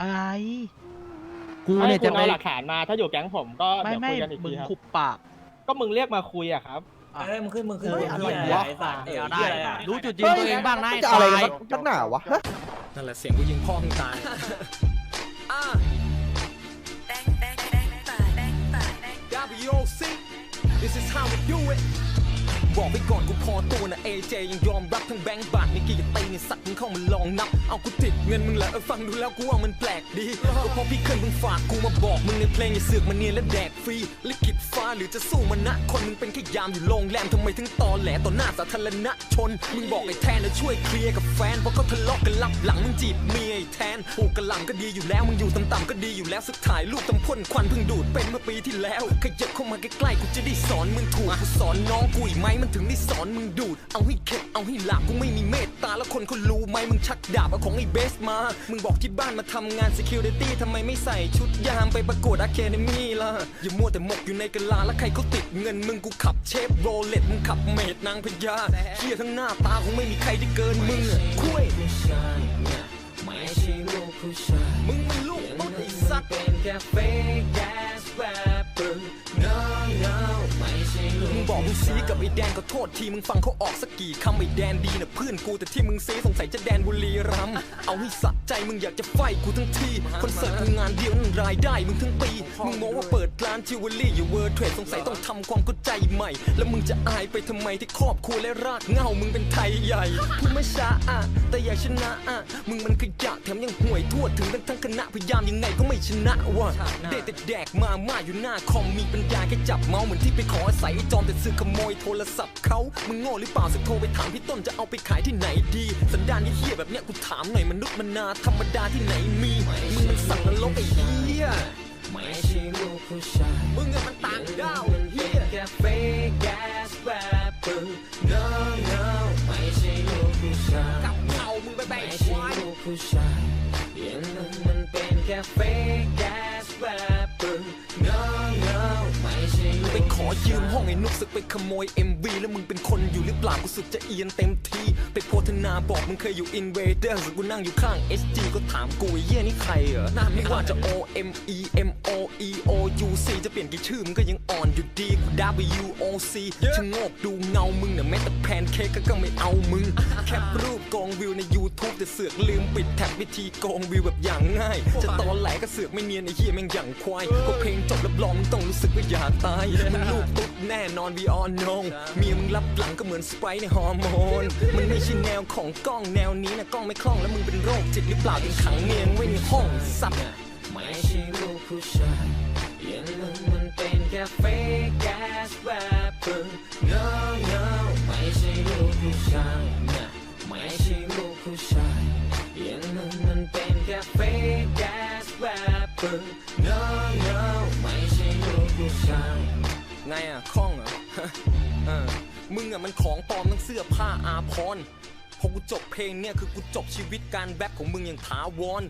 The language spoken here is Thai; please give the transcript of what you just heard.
อะไร กูไม่เนี่ยคุจะณไป เอาหลักฐานมาถ้าอยู่แก๊งผมก็ไม่เดี๋ยวไม่คุยกันอีกมึทีงครับ ขุบปาก ก็มึงเรียกมาคุยอะครับอะเอ้ยมึงขึ้นมึงขึ้นเฮ้ยมึงอะไรขึ้นวะไอ้สัตว์เอเอออได้ได้อะอะ รู้จุดยืนตัวเองบ้างนะจะอะไรกันนักหนาวะฮะ นั่นแหละเสียงกูยิงพ่อมึงตาย bang bang bang bang bang bang WOC This is how we do it บอกไปก่อนกูพอตัวนะ AJ ยังยอมรับทั้งแบงค์บาทไม่กี่จะตีในสัตว์มึงเข้ามาลองนับ เอากูติดเงินมึงเหรอเออฟังดูแล้วกูว่ามันแปลกดีก็เพราะพี่เคยมึงฝากกูมาบอกมึงในเพลงอย่าเสือกมาเนียนและแดกฟรีลิขิตฟ้าหรือจะสู้มันนะคนมึงเป็นแค่ยามอยู่โรงแรมทำไมถึงตอแหลต่อหน้าสาธารณชนมึงบอกไอ้แทนนะช่วยเคลียร์กับแฟนเพราะเขาทะเลาะกันลับหลังมึงจีบเมียไอ้แทนปลูกกระหล่ำก็ดีอยู่แล้วมึงอยู่ต่ำๆก็ดีอยู่แล้วสุดถ่ายรูปตำพ่นควันเพิ่งดูดเป็นเมื่อปีที่แล้วขยับเข้ามาใกล้ๆกูจะได้สอนมึงถูกกูสอนน้องกูอีกมมันถึงได้สอนมึงดูด เอาให้เข็ดเอาให้หลับกูไม่มีเมตตาแล้วคนเขารู้ไหมมึงชักดาบเอาของไอ้เบสมา มึงบอกที่บ้านมาทำงาน security ทำไมไม่ใส่ชุดยามไปประกวด academy ล่ะ อย่ามัวแต่หมกอยู่ในกะลาแล้วใครเขาติดเงินมึงกูขับเชฟโรเลตมึงขับเมดนางพญาเฮียทั้งหน้าตาคงไม่มีใครที่เกินมึงอะคุยไม่ใช่ลูกผู้ชายมึงมันลูกต้นไอ้สัตว์เป็นแค่ fake ass rapper no no ไม่ใช่ลูกมึง บอกมึงซีกับไอ้แดนก็โทษทีมึงฟังเขาออกสักกี่คำไอ้แดนดีนะเพื่อนกูแต่ที่มึงซีสงสัยจะแดนบุรีรัมย์เอาให้สะใจมึงอยากจะไฟกูทั้งทีคอนเสิร์ตมึงงานเดียวนั่นรายได้มึงทั้งปีมึงมองว่าเปิดร้านจิวเวลรี่อยู่เวิร์เทรดสงสัยต้องทำความเข้าใจใหม่ แล้วมึงจะอายไปทำไมที่ครอบครัวและรากเหง้ามึงเป็นไทยใหญ่พูดไม่ช้าอะแต่อยากชนะอะมึงมันขยะแถมยังห่วยทั่วถึงกันทั้งคณะพยายามยังไงก็ไม่ชนะว่ะเด็ดแต่แดกมาม่าอยู่หน้าคอมมีปัญญาแค่จับเมาส์เหมือนที่ไปขออาศัยไอ้จอมแต่ซื้อขโมยโทรศัพท์เขามึงโง่หรือเปล่าสักโทรไปถามพี่ต้นจะเอาไปขายที่ไหนดี สันดานที่เฮี้ยแบบเนี้ยกูถามหน่อยมนุษย์มันนาธรรมดาที่ไหนมีมึงมันสั่งนรกไอ้เหี้ยไม่ใช่ลูกผู้ชายมึงอะมันต่างดาวมันเฮีเป็นยแค่ fake ass rapper no no ไม่ใช่ลูกผู้ชายกับเขามึงไปแบ่งไม่ใช่วายลูกผู้ชายอย่างนั้นมันเป็นแค่ fake ass rapper ม่ใช่ลูไปขอยืมห้องไอ้นุกสึกไปขโมย MV แล้วมึงเป็นคนอยู่หรือเปล่ากูสึกจะเอียนเต็มทีไปโพธนาบอกมึงเคยอยู่ Invader กูนั่งอยู่ข้าง SG ก็ถามกูไอ้เหี้ยนี่ใครเหรอไม่ว่าจะ O M E M O E O U C จะเปลี่ยนกี่ชื่อมึงก็ยังอ่อนอยู่ดีกู W O C ชะโงกดูเงามึงเนี่ยแม้แต่แพนเค้กก็ไม่เอามึงแคปรูปกองวิวใน YouTube แต่เสือกลืมปิดแท็บวิธีกองวิวแบบอย่างง่าย จะตอนแหลก็เสือกไม่เนียนไอ้เหี้ยแม่งอย่างควายพอเพลงจบรับรองมึงต้องรู้สึกว่าอยากตายมึงลูกตุ๊ดแน่นอน we all know เมียมึงรับหลังก็เหมือนสไปร์ในฮอร์โมน มันไม่ใช่แนวของกล้องแนวนี้นะกล้องไม่คล่องแล้วมึงเป็นโรคจิตหรือเปล่าถึงขังเมียงไว้ในห้องซับไม่ใช่ลูกผู้ชายอย่างนั้นมันเป็นแค่ fake ass rapper no no ไม่ใช่ลูกผู้ชายนะไม่ใช่ลูกผู้ชายอย่างนั้นมันเป็นแค่ fake ass rapper no no ไม่ ไงอะคล่องเหรอเออมึงอะมันของปลอมทั้งเสื้อผ้าอาพรพอกูจบเพลงเนี่ยคือกูจบชีวิตการแรปของมึงอย่างถาวร